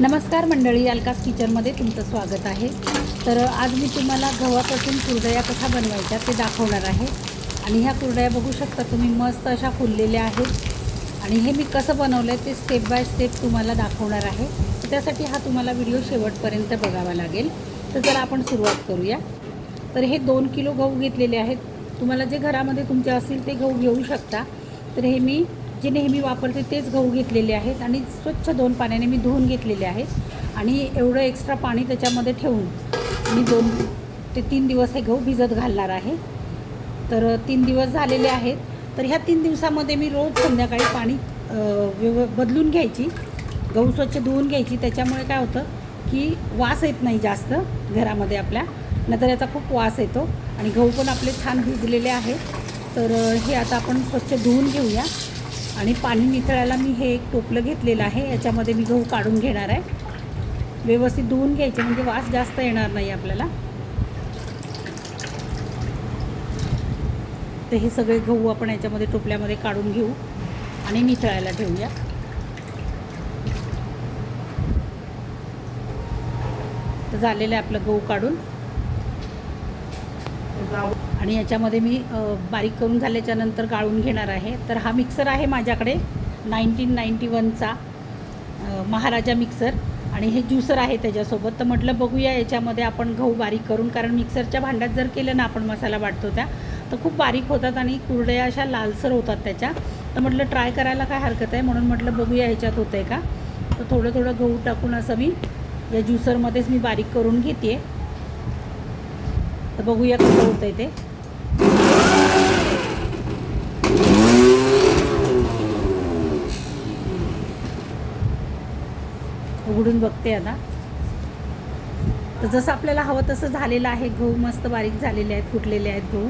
नमस्कार मंडळी अलकास किचनमध्ये तुमचं स्वागत आहे. तर आज मी तुम्हाला गव्हापासून कुरडया कशा बनवायच्या ते दाखवणार आहे. आणि ह्या कुरडया बघू शकता तुम्ही मस्त अशा फुललेल्या आहेत. आणि हे मी कसं बनवलं आहे ते स्टेप बाय स्टेप तुम्हाला दाखवणार आहे. त्यासाठी हा तुम्हाला व्हिडिओ शेवटपर्यंत बघावा लागेल. तर जर आपण सुरुवात करूया. तर हे दोन किलो गहू घेतलेले आहेत. तुम्हाला जे घरामध्ये तुमचे असतील ते गहू घेऊ शकता. तर हे मी जे नेहमी वापरते तेच गहू घेतलेले आहेत आणि स्वच्छ दोन पाण्याने मी धुवून घेतलेले आहेत. आणि एवढं एक्स्ट्रा पाणी त्याच्यामध्ये ठेवून मी दोन ते तीन दिवस हे गहू भिजत घालणार आहे. तर तीन दिवस झालेले आहेत. तर ह्या तीन दिवसामध्ये मी रोज संध्याकाळी पाणी व्यव बदलून घ्यायची. गहू स्वच्छ धुवून घ्यायची. त्याच्यामुळे काय होतं की वास येत नाही जास्त घरामध्ये आपल्या. नंतर याचा खूप वास येतो. आणि गहू पण आपले छान भिजलेले आहेत. तर हे आता आपण स्वच्छ धुवून घेऊया. आणि पाणी निथळायला मी हे एक टोपलं घेतलेलं आहे. याच्यामध्ये मी गहू काढून घेणार आहे. व्यवस्थित धुवून घ्यायचे म्हणजे वास जास्त येणार नाही आपल्याला. तर हे सगळे गहू आपण याच्यामध्ये टोपल्यामध्ये काढून घेऊ आणि निथळायला ठेवूया. तर झालेलं आहे आपलं गहू काढून. आणि याच्यामध्ये मी बारीक करून झाल्याच्यानंतर गाळून घेणार आहे. तर हा मिक्सर आहे माझ्याकडे नाईन्टीन नाईन्टी वनचा महाराजा मिक्सर आणि हे ज्युसर आहे त्याच्यासोबत. तर म्हटलं बघूया याच्यामध्ये आपण गहू बारीक करून कारण मिक्सरच्या भांड्यात जर केलं ना आपण मसाला वाटतो त्या तर खूप बारीक होतात आणि कुरड्या अशा लालसर होतात त्याच्या. तर म्हटलं ट्राय करायला काय हरकत आहे? म्हणून म्हटलं बघूया ह्याच्यात होतं आहे का? तर थोडं थोडं गहू टाकून असं मी या ज्युसरमध्येच मी बारीक करून घेते तर बघूया कसं होतं आहे ते. उघडून बघते आता. तर जसं आपल्याला हवं तसं झालेलं आहे गहू मस्त बारीक झालेले आहेत फुटलेले आहेत गहू.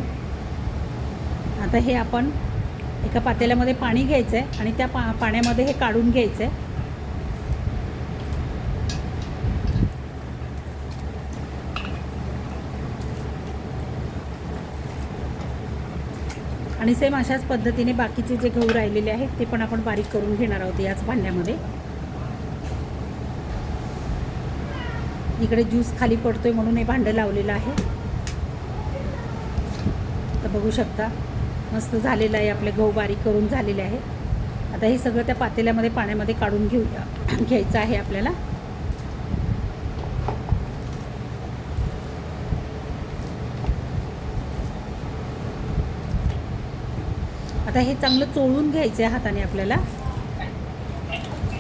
आता हे आपण एका पातेल्यामध्ये पाणी घ्यायचं आहे आणि त्या पा पाण्यामध्ये हे काढून घ्यायचं आहे आणि सेम अशाच पद्धतीने बाकीचे जे गहू राहिलेले आहेत ते पण आपण बारीक करून घेणार आहोत याच भांड्यामध्ये. इकडे ज्यूस खाली पडतोय म्हणून हे भांडं लावलेलं आहे. तर बघू शकता मस्त झालेलं आहे आपले गहू बारीक करून झालेले आहे. आता हे सगळं त्या पातेल्यामध्ये पाण्यामध्ये काढून घेऊया घ्यायचं आहे आपल्याला. आता हे चांगलं चोळून घ्यायचं आहे हाताने आपल्याला.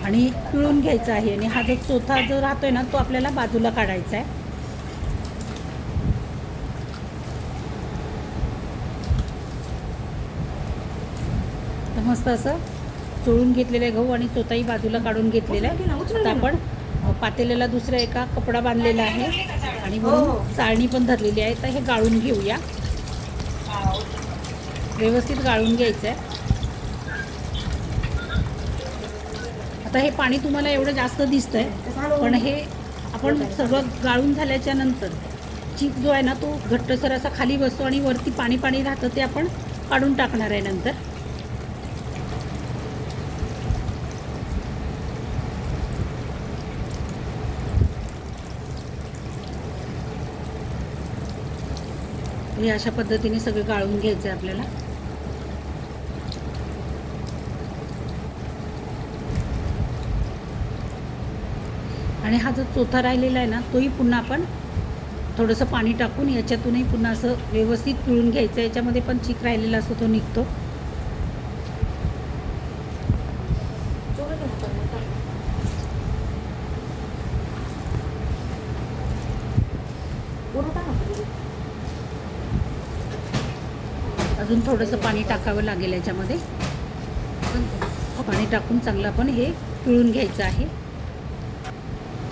आणि पिळून घ्यायचं आहे. आणि हा जो चोथा जो राहतोय ना तो आपल्याला बाजूला काढायचा आहे. तर मस्त असं चोळून घेतलेलं आहे गहू आणि चोथाही बाजूला काढून घेतलेला आहे. आता आपण पातेल्याला दुसऱ्या एका कपडा बांधलेला आहे. आणि वरून चाळणी पण धरलेली आहे. तर हे गाळून घेऊया. व्यवस्थित गाळून घ्यायचं आहे. आता हे पाणी तुम्हाला एवढं जास्त दिसतंय पण हे आपण सगळं गाळून झाल्याच्यानंतर चीप जो आहे ना तो घट्टसर असा खाली बसतो आणि वरती पाणी पाणी राहतं ते आपण काढून टाकणार आहे नंतर. हे अशा पद्धतीने सगळं गाळून घ्यायचं आहे आपल्याला. आणि हा जो चोथा राहिलेला आहे ना तोही पुन्हा आपण थोडंसं पाणी टाकून याच्यातूनही पुन्हा असं व्यवस्थित पिळून घ्यायचं. याच्यामध्ये पण चीक राहिलेला असतो तो निघतो. अजून थोडंसं पाणी टाकावं लागेल याच्यामध्ये. पाणी टाकून चांगलं आपण हे पिळून घ्यायचं आहे.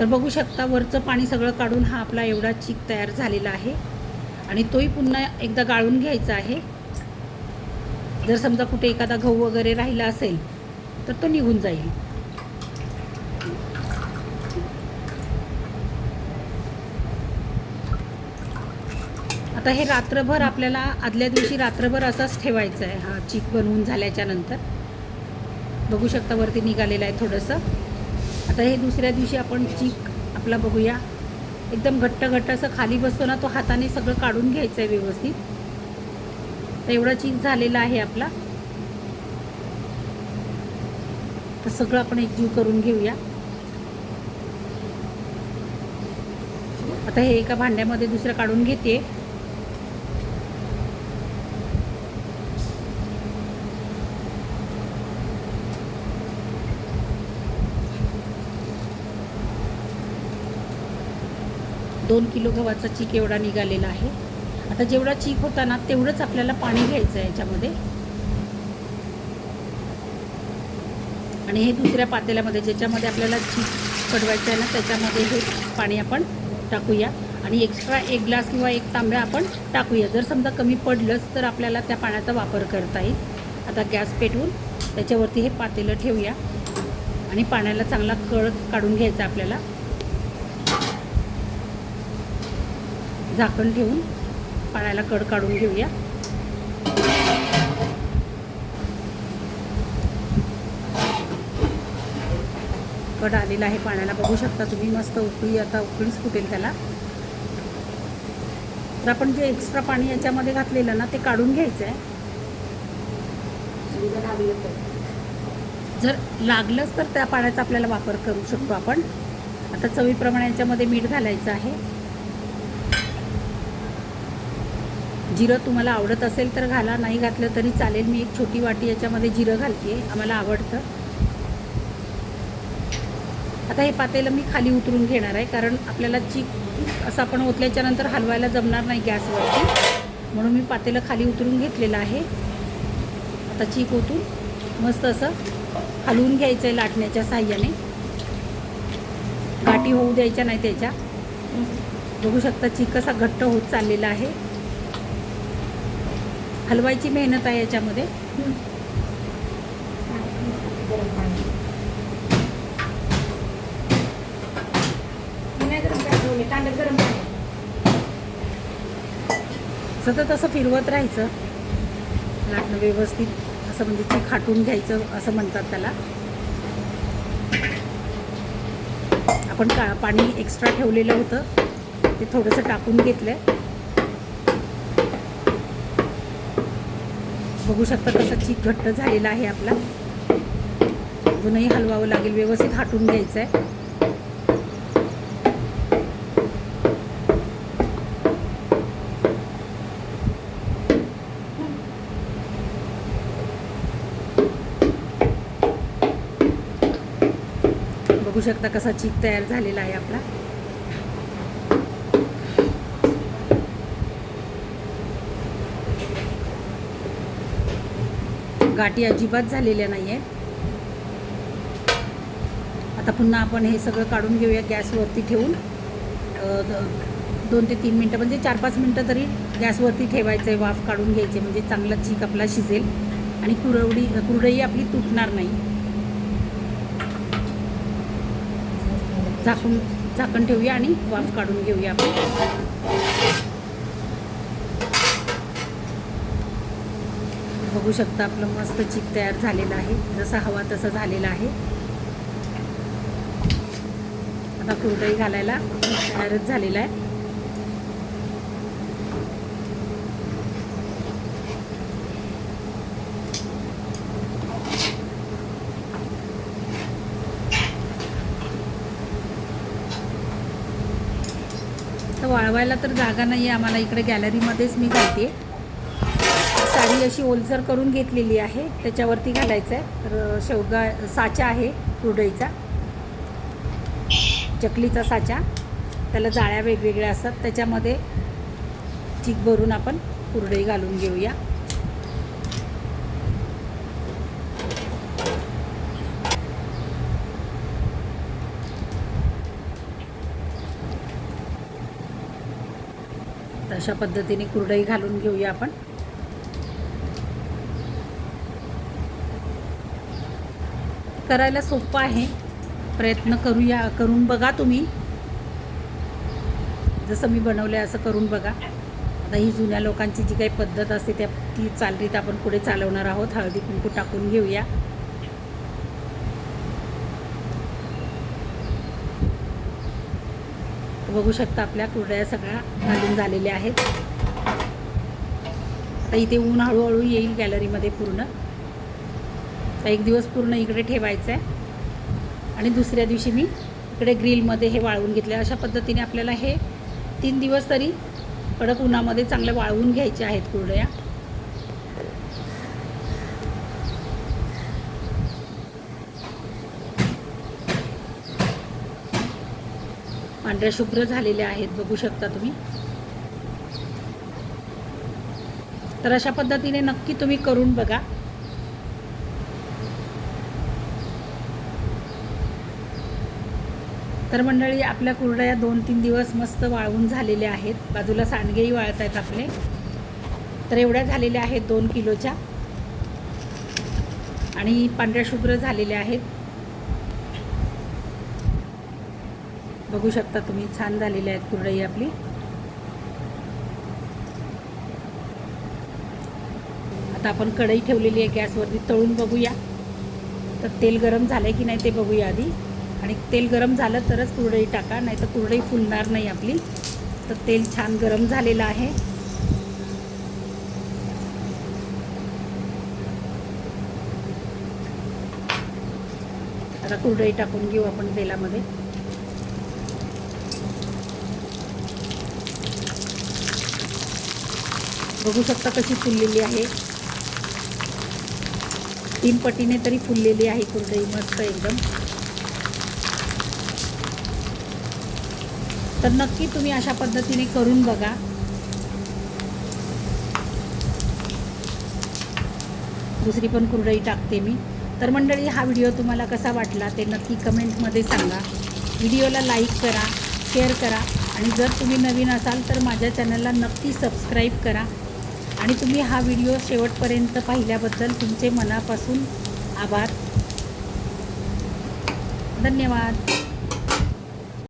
तर बघू शकता वरचं पाणी सगळं काढून हा आपला एवढा चीक तयार झालेला आहे. आणि तोही पुन्हा एकदा गाळून घ्यायचा आहे. जर समजा कुठे एखादा गहू वगैरे राहिला असेल तर तो निघून जाईल. आता हे रात्रभर आपल्याला आदल्या दिवशी रात्रभर असाच ठेवायचा आहे. हा चीक बनवून झाल्याच्यानंतर. बघू शकता वरती निघालेला आहे थोडंसं. आता हे दुसऱ्या दिवशी आपण चीक आपला बघूया. एकदम घट्ट घट्ट असं खाली बसतो ना तो हाताने सगळं काढून घ्यायचं आहे व्यवस्थित. तर एवढा चीक झालेला आहे आपला. तर सगळं आपण एकजीव करून घेऊया. आता हे एका भांड्यामध्ये दुसरं काढून घेते. दोन किलो गव्हाचा चीक एवढा निघालेला आहे. आता जेवढा चीक होता ना तेवढंच आपल्याला पाणी घ्यायचं आहे याच्यामध्ये. आणि हे दुसऱ्या पातेल्यामध्ये ज्याच्यामध्ये आपल्याला चीक कडवायचं आहे ना त्याच्यामध्ये हे पाणी आपण टाकूया. आणि एक्स्ट्रा एक ग्लास किंवा एक तांब्या आपण टाकूया. जर समजा कमी पडलंच तर आपल्याला त्या पाण्याचा वापर करता येईल. आता गॅस पेटवून त्याच्यावरती हे पातेलं ठेवूया. आणि पाण्याला चांगला कळ काढून घ्यायचा आपल्याला. झाकण ठेवून पाण्याला कड काढून घेऊया. कड आलेला आहे पाण्याला. बघू शकता तुम्ही मस्त उकळी आता उकळीच फुटेल त्याला. तर आपण जे एक्स्ट्रा पाणी याच्यामध्ये घातलेलं ना ते काढून घ्यायचं आहे जर लागलंच तर त्या पाण्याचा आपल्याला वापर करू शकतो आपण. आता चवीप्रमाणे याच्यामध्ये मीठ घालायचं आहे. जिरं तुम्हाला आवडत असेल तर घाला नाही घातलं तरी चालेल. मी एक छोटी वाटी याच्यामध्ये जिरं घालते आम्हाला आवडतं. आता हे पातेलं मी खाली उतरून घेणार आहे कारण आपल्याला चीक असं आपण ओतल्याच्या नंतर हलवायला जमणार नाही गॅसवरती. म्हणून मी पातेलं खाली उतरून घेतलेलं आहे. आता चीक ओतून मस्त असं हलवून घ्यायचं आहे लाटण्याच्या साह्याने. गाठी होऊ द्यायच्या नाही त्याच्या. बघू शकता चीक कसा घट्ट होत चाललेला आहे. हलवायची मेहनत आहे याच्यामध्ये. सतत असं फिरवत राहायचं. लाटणं व्यवस्थित असं म्हणजे ते खाटून घ्यायचं असं म्हणतात त्याला. आपण का पाणी एक्स्ट्रा ठेवलेलं होतं. ते थोडंसं टाकून घेतलं बघू शकता कसा चीक घट्ट झालेला आहे आपला. अजूनही हलवावं लागेल व्यवस्थित हाटून घ्यायचं आहे बघू शकता कसा चीक तयार झालेला आहे आपला. गाठी अजिबात झालेल्या नाही आहेत आता पुन्हा आपण हे सगळं काढून घेऊया गॅसवरती ठेवून. दोन ते तीन मिनटं म्हणजे चार पाच मिनटं तरी गॅसवरती ठेवायचं आहे वाफ काढून घ्यायचे म्हणजे चांगला चीक आपला शिजेल. आणि कुरवडी कुरडई आपली तुटणार नाही. झाकून झाकण ठेवूया आणि वाफ काढून घेऊया आपण. बघू शकता आपलं मस्त चीक तयार झालेलं आहे. जसा हवा तसं झालेला आहे. आता कुरडई घालायला तयारच झालेला आहे. तर वाळवायला तर जागा नाही आहे आम्हाला इकडे गॅलरीमध्येच मी घालते चांगली अशी ओलसर करून घेतलेली आहे. त्याच्यावरती घालायचं आहे तर शेवगा साचा आहे कुरडईचा. चकलीचा साचा. त्याला जाळ्या वेगवेगळ्या असतात. त्याच्यामध्ये चीक भरून आपण कुरडई घालून घेऊया. अशा पद्धतीने कुरडई घालून घेऊया आपण. करायला सोपं आहे. प्रयत्न करूया करून बघा तुम्ही. जसं मी बनवलं आहे असं करून बघा. आता ही जुन्या लोकांची जी काही पद्धत असते त्या ती चालरीत आपण पुढे चालवणार आहोत. हळदी कुंकू टाकून घेऊया. बघू शकता आपल्या कुरड्या सगळ्या घालून झालेल्या आहेत. आता इथे ऊन हळूहळू येईल गॅलरीमध्ये पूर्ण. एक दिवस पूर्ण इकडे ठेवायचं आहे आणि दुसऱ्या दिवशी मी इकडे ग्रिलमध्ये हे वाळवून घेतले अशा पद्धतीने आपल्याला हे तीन दिवस तरी कडक उन्हामध्ये चांगले वाळवून घ्यायचे आहेत कुरड्या. पांढऱ्या शुभ्र झालेल्या आहेत बघू शकता तुम्ही. तर अशा पद्धतीने नक्की तुम्ही करून बघा. तर मंडळी आपल्या कुरड्या दोन तीन दिवस मस्त वाळवून झालेल्या आहेत. बाजूला सांडगेही वाळत आहेत आपले. तर एवढ्या झालेल्या आहेत दोन किलोच्या. आणि पांढऱ्या शुभ्र झालेल्या आहेत. बघू शकता तुम्ही छान झालेल्या आहेत कुरडई आपली. आता आपण कढई ठेवलेली आहे गॅसवरती तळून बघूया. तर तेल गरम झालं आहे की नाही ते बघूया आधी. आणि तेल गरम झालं तरच कुरडई टाका नाही तर कुरडई फुलणार नाही आपली. तर तेल छान गरम झालेलं आहे. आता कुरडई टाकून घेऊ आपण तेलामध्ये. बघू शकता कशी फुललेली आहे. तीन पटीने तरी फुललेली आहे कुरडई मस्त एकदम. तर नक्की तुम्ही अशा पद्धतीने करून बघा. दुसरी पण कुरडई टाकते मी. तर मंडळी हा व्हिडिओ तुम्हाला कसा वाटला ते नक्की कमेंटमध्ये सांगा. व्हिडिओला लाईक करा शेअर करा आणि जर तुम्ही नवीन असाल तर माझ्या चॅनलला नक्की सबस्क्राईब करा. आणि तुम्ही हा व्हिडिओ शेवटपर्यंत पाहिल्याबद्दल तुमचे मनापासून आभार. धन्यवाद.